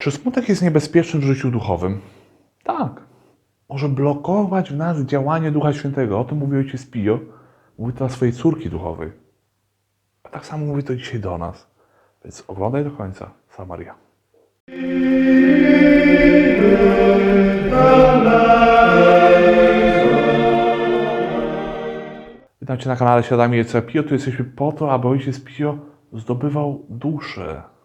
Czy smutek jest niebezpieczny w życiu duchowym? Tak. Może blokować w nas działanie Ducha Świętego. O tym mówi ojciec Pio. Mówi to dla swojej córki duchowej. A tak samo mówi to dzisiaj do nas. Więc oglądaj do końca. Samaria. Witam Cię na kanale Świadomie Ojca Pio. Tu jesteśmy po to, aby Ojciec Pio zdobywał duszę.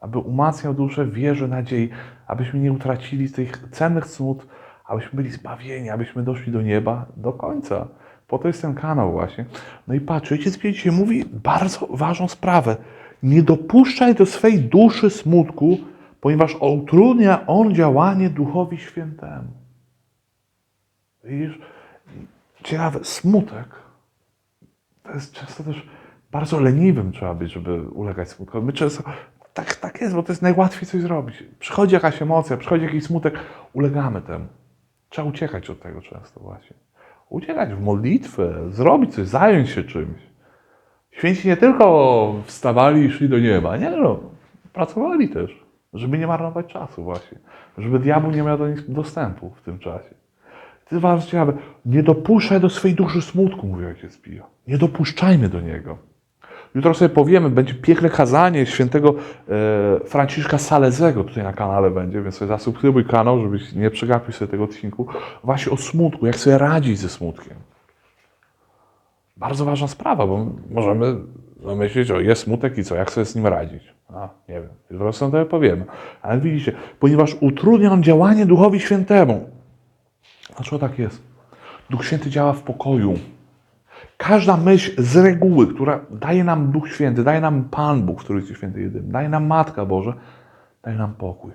Aby umacniał duszę w wierze, nadziei. Abyśmy nie utracili tych cennych cnót. Abyśmy byli zbawieni. Abyśmy doszli do nieba do końca. Po to jest ten kanał właśnie. No i patrz, Ojciec dzisiaj mówi bardzo ważną sprawę. Nie dopuszczaj do swej duszy smutku, ponieważ utrudnia on działanie Duchowi Świętemu. Widzisz? Ciekawe, smutek to jest często też bardzo leniwym trzeba być, żeby ulegać smutkowi. My często, tak, tak jest, bo to jest najłatwiej coś zrobić. Przychodzi jakaś emocja, przychodzi jakiś smutek, ulegamy temu. Trzeba uciekać od tego często właśnie. Uciekać w modlitwę, zrobić coś, zająć się czymś. Święci nie tylko wstawali i szli do nieba, nie no, pracowali też, żeby nie marnować czasu właśnie, żeby diabeł nie miał do nich dostępu w tym czasie. To jest bardzo ciekawe. Nie dopuszczaj do swojej duszy smutku, mówi ojciec Pio. Nie dopuszczajmy do niego. Jutro sobie powiemy, będzie piękne kazanie świętego e, Franciszka Salezego tutaj na kanale będzie, więc sobie zasubskrybuj kanał, żebyś nie przegapił sobie tego odcinku. Właśnie o smutku, jak sobie radzić ze smutkiem. Bardzo ważna sprawa, bo możemy myśleć, o jest smutek i co, jak sobie z nim radzić. A, nie wiem, jutro sobie to powiemy. Ale widzicie, ponieważ utrudnia on działanie Duchowi Świętemu. Dlaczego tak jest? Duch Święty działa w pokoju. Każda myśl z reguły, która daje nam Duch Święty, daje nam Pan Bóg, który jest święty jedyny, daje nam Matka Boże, daje nam pokój.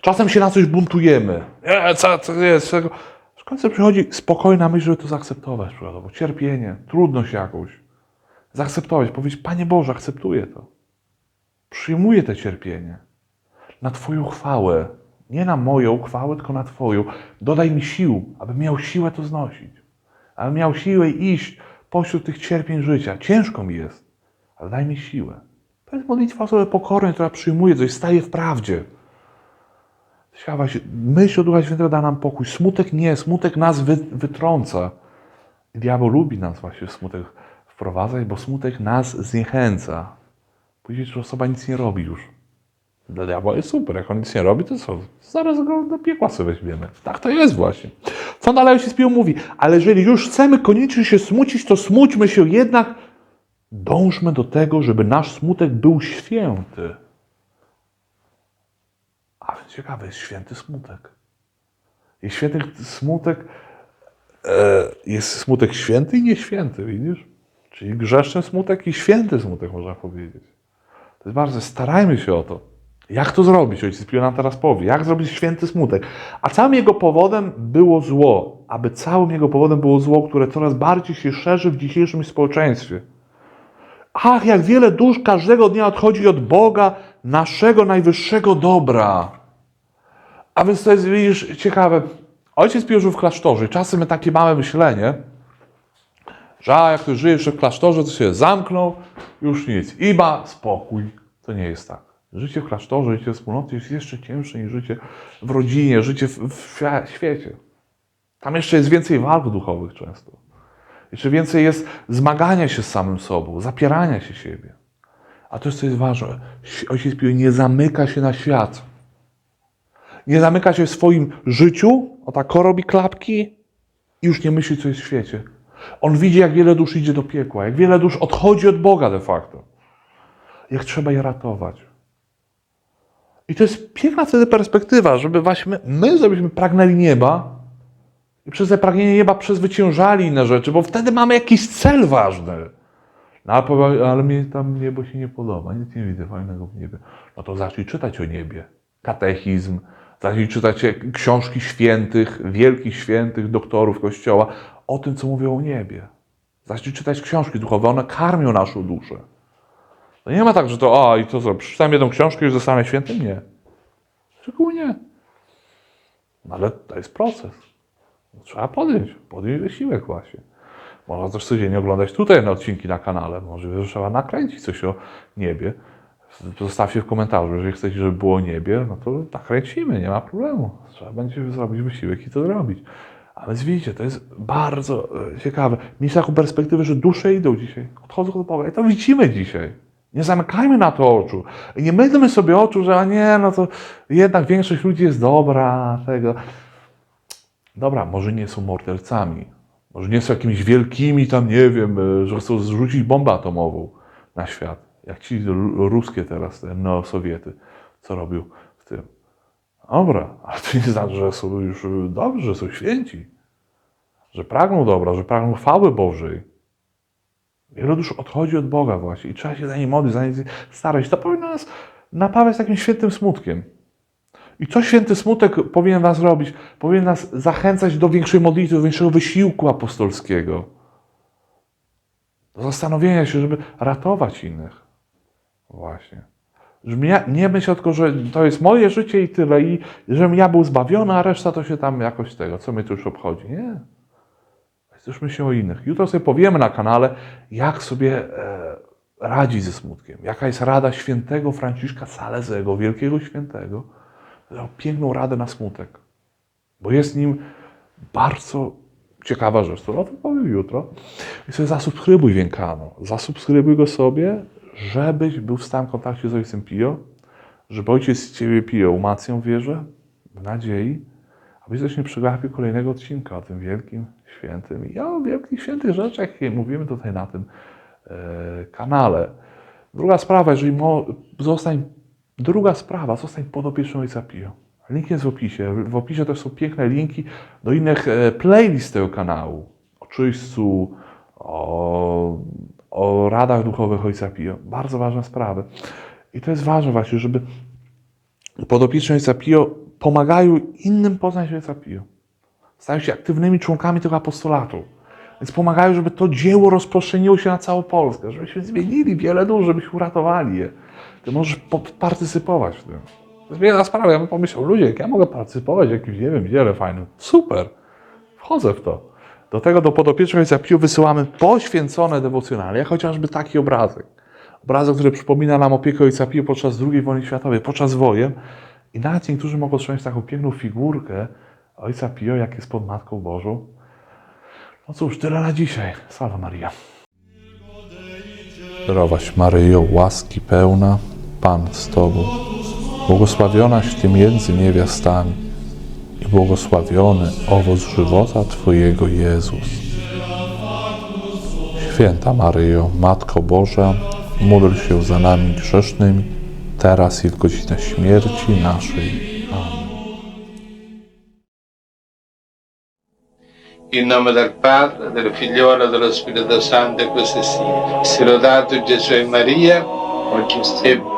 Czasem się na coś buntujemy. E, co to jest? Czego? W końcu przychodzi spokojna myśl, żeby to zaakceptować, przykładowo. Cierpienie, trudność jakąś. Zaakceptować, powiedzieć, Panie Boże, akceptuję to. Przyjmuję te cierpienie. Na Twoją chwałę. Nie na moją chwałę, tylko na Twoją. Dodaj mi sił, abym miał siłę to znosić. Abym miał siłę iść pośród tych cierpień życia. Ciężko mi jest, ale daj mi siłę. To jest modlitwa osoby pokornej, która przyjmuje coś, staje w prawdzie. Się, myśl o Ducha Świętego da nam pokój. Smutek nie, smutek nas wy, wytrąca. Diabeł lubi nas właśnie w smutek wprowadzać, bo smutek nas zniechęca. Później, że osoba nic nie robi już. Dla diabła jest super. Jak on nic nie robi, to co? Zaraz go do piekła sobie weźmiemy. Tak to jest właśnie. Co dalej ojciec Pio mówi? Ale jeżeli już chcemy koniecznie się smucić, to smućmy się jednak. Dążmy do tego, żeby nasz smutek był święty. A więc ciekawe, jest święty smutek. Jest święty smutek, e, jest smutek święty i nieświęty, widzisz? Czyli grzeszny smutek i święty smutek, można powiedzieć. To jest bardzo, starajmy się o to. Jak to zrobić? Ojciec Pio nam teraz powie. Jak zrobić święty smutek? A całym jego powodem było zło. Aby całym jego powodem było zło, które coraz bardziej się szerzy w dzisiejszym społeczeństwie. Ach, jak wiele dusz każdego dnia odchodzi od Boga, naszego najwyższego dobra. A więc to jest, widzisz, ciekawe. Ojciec Pio żył w klasztorze. Czasem my takie mamy myślenie, że a, jak ktoś żyje jeszcze w klasztorze, to się zamknął, już nic. I ma spokój. To nie jest tak. Życie w klasztorze, życie w wspólnocie jest jeszcze cięższe niż życie w rodzinie, życie w, w świecie. Tam jeszcze jest więcej walk duchowych często. Jeszcze więcej jest zmagania się z samym sobą, zapierania się siebie. A to jest co jest ważne. Ojciec Pio nie zamyka się na świat. Nie zamyka się w swoim życiu, o tak robi klapki i już nie myśli, co jest w świecie. On widzi, jak wiele dusz idzie do piekła, jak wiele dusz odchodzi od Boga de facto. Jak trzeba je ratować. I to jest piękna wtedy perspektywa, żeby właśnie my, żebyśmy pragnęli nieba i przez te pragnienie nieba przezwyciężali inne rzeczy, bo wtedy mamy jakiś cel ważny. No, ale, ale mnie tam niebo się nie podoba, nic nie widzę fajnego w niebie. No to zacznij czytać o niebie. Katechizm, zacznij czytać książki świętych, wielkich świętych, doktorów Kościoła o tym, co mówią o niebie. Zacznij czytać książki duchowe, one karmią naszą duszę. To nie ma tak, że to, a i to co, przeczytam jedną książkę i już zostanę świętym? Nie. Szczególnie. No ale to jest proces. Trzeba podjąć, podjąć wysiłek właśnie. Można też codziennie oglądać tutaj na odcinki na kanale. Może trzeba nakręcić coś o niebie Zostawcie w komentarzu, jeżeli chcecie, żeby było niebie, no to nakręcimy, nie ma problemu. Trzeba będzie zrobić wysiłek i to zrobić. Ale widzicie, to jest bardzo e, ciekawe. Mieć taką perspektywę, że dusze idą dzisiaj, odchodzą od Boga. I to widzimy dzisiaj. Nie zamykajmy na to oczu. Nie mydlmy sobie oczu, że a nie, no to jednak większość ludzi jest dobra, tego. Dobra, może nie są mordercami. Może nie są jakimiś wielkimi tam, nie wiem, e, że chcą zrzucić bombę atomową na świat. Jak ci ruskie teraz, te neosowiety, co robił w tym. Dobra, ale to nie znaczy, że są już e, dobrzy, że są święci. Że pragną dobra, że pragną chwały Bożej. Wielu odchodzi od Boga właśnie i trzeba się za nie modlić, za nie starać. To powinno nas napawać takim świętym smutkiem. I co święty smutek powinien nas robić? Powinien nas zachęcać do większej modlitwy, do większego wysiłku apostolskiego. Do zastanowienia się, żeby ratować innych. Właśnie. Żebym nie myślał tylko, że to jest moje życie i tyle, i żebym ja był zbawiony, a reszta to się tam jakoś tego, co mnie to już obchodzi. Nie. Też myślę o innych. Jutro sobie powiemy na kanale, jak sobie e, radzić ze smutkiem. Jaka jest rada świętego Franciszka Salezego, wielkiego świętego. Piękną radę na smutek. Bo jest nim bardzo ciekawa rzecz, którą o tym powiem jutro. I sobie zasubskrybuj Więkano. Zasubskrybuj go sobie, żebyś był w stałym kontakcie z Ojcem Pio, żeby Ojciec Ciebie Pio umacniał wierze, w nadziei, abyś też nie przegapił kolejnego odcinka o tym wielkim, świętym i o wielkich, świętych rzeczach, mówimy tutaj na tym e, kanale. Druga sprawa, jeżeli mo, zostań, druga sprawa, zostań podopieczny Ojca Pio. Link jest w opisie. W opisie też są piękne linki do innych e, playlist tego kanału. O czyśćcu, o, o radach duchowych Ojca Pio. Bardzo ważne sprawy. I to jest ważne właśnie, żeby podopieczni Ojca Pio pomagają innym poznać Pio. Stają się aktywnymi członkami tego apostolatu. Więc pomagają, żeby to dzieło rozprzestrzeniło się na całą Polskę, żebyśmy zmienili wiele dusz, żebyśmy uratowali je. Ty możesz po- partycypować w tym. To jest wiele sprawa. Ja bym pomyślał, ludzie, jak ja mogę partycypować w jakimś, nie wiem, dziele fajnym. Super. Wchodzę w to. Do tego do podopiecznych Pio wysyłamy poświęcone dewocjonale, jak chociażby taki obrazek. Obrazek, który przypomina nam opiekę Ojca Pio podczas II wojny światowej, podczas wojen. I nawet niektórzy mogą otrzymać taką piękną figurkę Ojca Pio, jak jest pod Matką Bożą. No cóż, tyle na dzisiaj. Salwa Maria. Zdrowaś Maryjo, łaski pełna, Pan z Tobą. Błogosławionaś Ty między niewiastami i błogosławiony owoc żywota Twojego Jezus. Święta Maryjo, Matko Boża, módl się za nami grzesznymi, teraz i w godzinę śmierci naszej. Amen. In nome del Padre, del Figliolo dello Spirito Santo, e così sia. Sia lodato Gesù e Maria, oggi sempre